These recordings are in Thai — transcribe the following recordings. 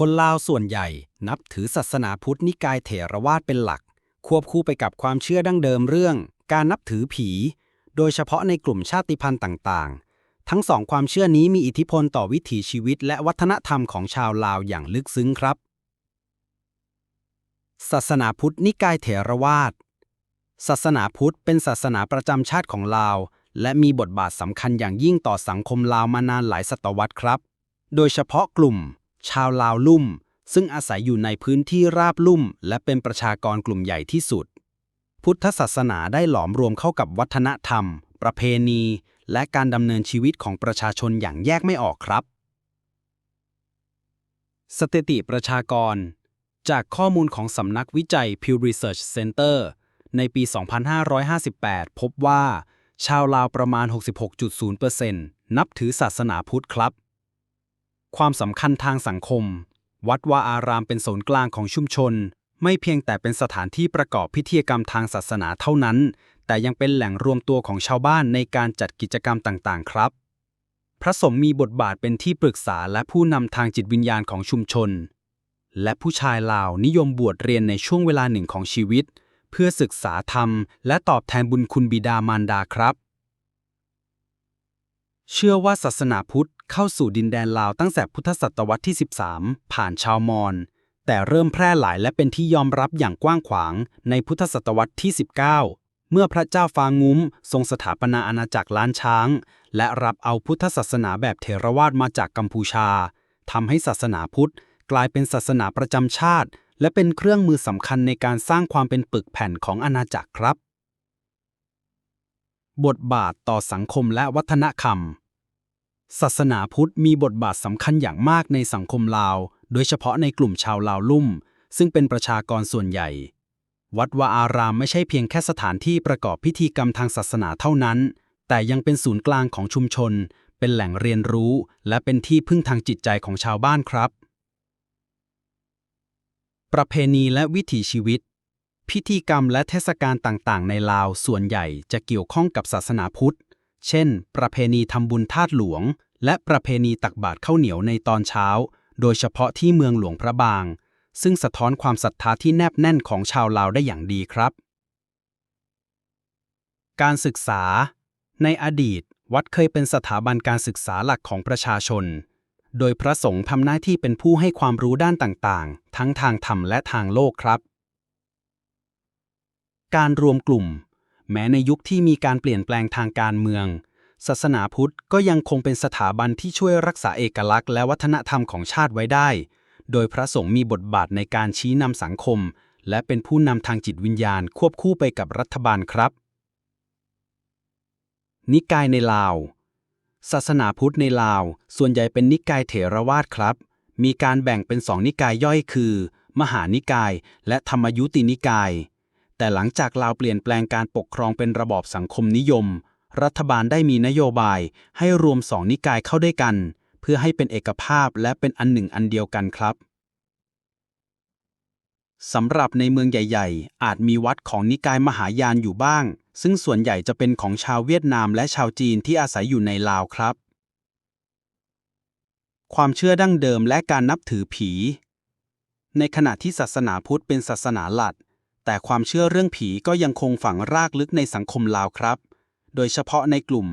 คนลาวส่วนใหญ่นับถือศาสนาพุทธนิกายเถรวาทเป็นหลัก ควบคู่ไปกับความเชื่อดั้งเดิมเรื่อง การนับถือผี โดยเฉพาะในกลุ่มชาติพันธุ์ต่างๆ ทั้งสองความเชื่อนี้มีอิทธิพลต่อวิถีชีวิตและวัฒนธรรมของชาวลาวอย่างลึกซึ้งครับ ศาสนาพุทธนิกายเถรวาท ศาสนาพุทธเป็นศาสนาประจำชาติของลาว และมีบทบาทสำคัญอย่างยิ่งต่อสังคมลาวมานานหลายศตวรรษครับ โดยเฉพาะกลุ่ม ชาวลาวลุ่ม ซึ่งอาศัยอยู่ในพื้นที่ราบลุ่ม และเป็นประชากรกลุ่มใหญ่ที่สุด พุทธศาสนาได้หลอมรวมเข้ากับวัฒนธรรม ประเพณี และการดำเนินชีวิตของประชาชนอย่างแยกไม่ออกครับ สถิติประชากร จากข้อมูลของสำนักวิจัย Pew Research Center ในปี 2558 พบว่า ชาวลาวประมาณ 66.0%นับถือศาสนาพุทธครับ ความสำคัญทางสังคม วัดวาอารามเป็นศูนย์กลางของชุมชน ไม่เพียงแต่เป็นสถานที่ประกอบพิธีกรรมทางศาสนาเท่านั้น แต่ยังเป็นแหล่งรวมตัวของชาวบ้านในการจัดกิจกรรมต่างๆ ครับ พระสงฆ์มีบทบาทเป็นที่ปรึกษาและผู้นำทางจิตวิญญาณของชุมชน และผู้ชายลาวนิยมบวชเรียนในช่วงเวลาหนึ่งของชีวิต เพื่อศึกษาธรรม และตอบแทนบุญคุณบิดามารดาครับ เชื่อว่าศาสนาพุทธเข้าสู่ดินแดนลาวตั้งแต่พุทธศตวรรษที่ 13 ผ่านชาวมอญ แต่เริ่มแพร่หลายและเป็นที่ยอมรับอย่างกว้างขวางในพุทธศตวรรษที่ 19 เมื่อพระเจ้าฟางุ้ม ทรงสถาปนาอาณาจักรล้านช้าง และรับเอาพุทธศาสนาแบบเถรวาทมาจากกัมพูชา ทำให้ศาสนาพุทธกลายเป็นศาสนาประจำชาติ และเป็นเครื่องมือสำคัญในการสร้างความเป็นปึกแผ่นของอาณาจักรครับ บทบาทต่อสังคมและวัฒนธรรม ศาสนาพุทธมีบทบาทสำคัญอย่างมากในสังคมลาว โดยเฉพาะในกลุ่มชาวลาวลุ่ม ซึ่งเป็นประชากรส่วนใหญ่ วัดวาอารามไม่ใช่เพียงแค่สถานที่ประกอบพิธีกรรมทางศาสนาเท่านั้น แต่ยังเป็นศูนย์กลางของชุมชน เป็นแหล่งเรียนรู้ และเป็นที่พึ่งทางจิตใจของชาวบ้านครับ ประเพณีและวิถีชีวิต พิธีกรรมและเทศกาลต่างๆ ในลาวส่วนใหญ่จะเกี่ยวข้องกับศาสนาพุทธ เช่น ประเพณีทำบุญธาตุหลวง และประเพณีตักบาตรข้าวเหนียวในตอนเช้า โดยเฉพาะที่เมืองหลวงพระบาง ซึ่งสะท้อนความศรัทธาที่แนบแน่นของชาวลาวได้อย่างดีครับ การศึกษา ในอดีต วัดเคยเป็นสถาบันการศึกษาหลักของประชาชน โดยพระสงฆ์ทำหน้าที่เป็นผู้ให้ความรู้ด้านต่างๆ ทั้งทางธรรมและทางโลกครับ การรวมกลุ่ม แม้ในยุคที่มีการเปลี่ยนแปลงทางการเมือง ศาสนาพุทธก็ยังคงเป็นสถาบันที่ช่วยรักษาเอกลักษณ์และวัฒนธรรมของชาติไว้ได้ โดยพระสงฆ์มีบทบาทในการชี้นำสังคม และเป็นผู้นำทางจิตวิญญาณควบคู่ไปกับรัฐบาลครับ นิกายในลาว ศาสนาพุทธในลาว ส่วนใหญ่เป็นนิกายเถรวาทครับ มีการแบ่งเป็นสองนิกายย่อยคือ มหานิกาย และธรรมยุตินิกาย แต่หลังจากลาวเปลี่ยนแปลงการปกครองเป็นระบอบสังคมนิยม รัฐบาลได้มีนโยบายให้รวมสองนิกายเข้าด้วยกัน เพื่อให้เป็นเอกภาพและเป็นอันหนึ่งอันเดียวกันครับสำหรับในเมืองใหญ่ ๆ อาจมีวัดของนิกายมหายานอยู่บ้าง ซึ่งส่วนใหญ่จะเป็นของชาวเวียดนามและชาวจีนที่อาศัยอยู่ในลาวครับ ความเชื่อดั้งเดิมและการนับถือผี ในขณะที่ศาสนาพุทธเป็นศาสนาหลัก แต่ความเชื่อเรื่องผีก็ยังคงฝังรากลึกในสังคมลาวครับ โดยเฉพาะในกลุ่ม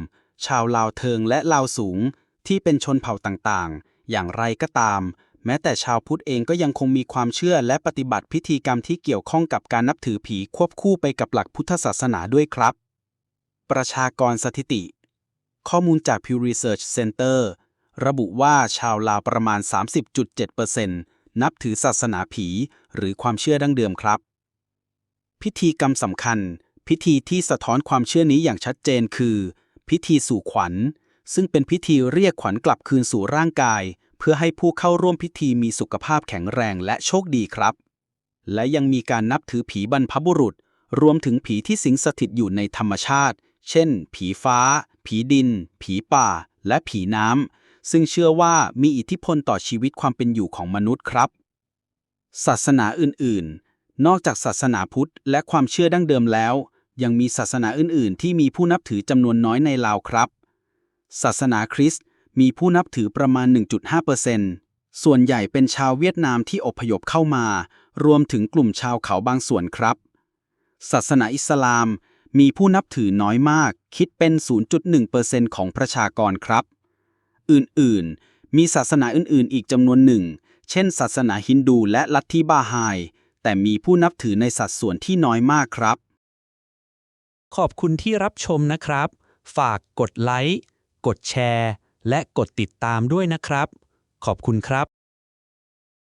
ชาวลาวเทิงและลาวสูง ที่เป็นชนเผ่าต่างๆ อย่างไรก็ตาม แม้แต่ชาวพุทธเองก็ยังคงมีความเชื่อและปฏิบัติพิธีกรรมที่เกี่ยวข้องกับการนับถือผีควบคู่ไปกับหลักพุทธศาสนาด้วยครับ ประชากรสถิติ ข้อมูลจาก Pew Research Center ระบุว่าชาวลาวประมาณ 30.7%นับถือศาสนาผี หรือความเชื่อดั้งเดิมครับ พิธีกรรมสำคัญ พิธีที่สะท้อนความเชื่อนี้อย่างชัดเจนคือ พิธีสู่ขวัญ ซึ่งเป็นพิธีเรียกขวัญกลับคืนสู่ร่างกาย เพื่อให้ผู้เข้าร่วมพิธีมีสุขภาพแข็งแรงและโชคดีครับ และยังมีการนับถือผีบรรพบุรุษ รวมถึงผีที่สิงสถิตอยู่ในธรรมชาติ เช่น ผีฟ้า ผีดิน ผีป่า และผีน้ำซึ่งเชื่อว่ามีอิทธิพลต่อชีวิตความเป็นอยู่ของมนุษย์ครับ ศาสนาอื่นๆ นอกจากศาสนาพุทธและความเชื่อดั้งเดิมแล้ว ยังมีศาสนาอื่น ๆ ที่มีผู้นับถือจำนวนน้อยในลาวครับ ศาสนาคริสต์มีผู้นับถือประมาณ 1.5%ส่วนใหญ่เป็นชาวเวียดนามที่อพยพเข้ามา รวมถึงกลุ่มชาวเขาบางส่วนครับ ศาสนาอิสลามมีผู้นับถือน้อยมาก คิดเป็น 0.1%ของประชากรครับ อื่น ๆ มีศาสนาอื่น ๆ อีกจำนวนหนึ่ง เช่น ศาสนาฮินดูและลัทธิบาไฮ แต่มีผู้นับถือในสัดส่วนที่น้อยมากครับ ขอบคุณที่รับชมนะครับ ฝากกดไลค์ กดแชร์ และกดติดตามด้วยนะครับ ขอบคุณครับ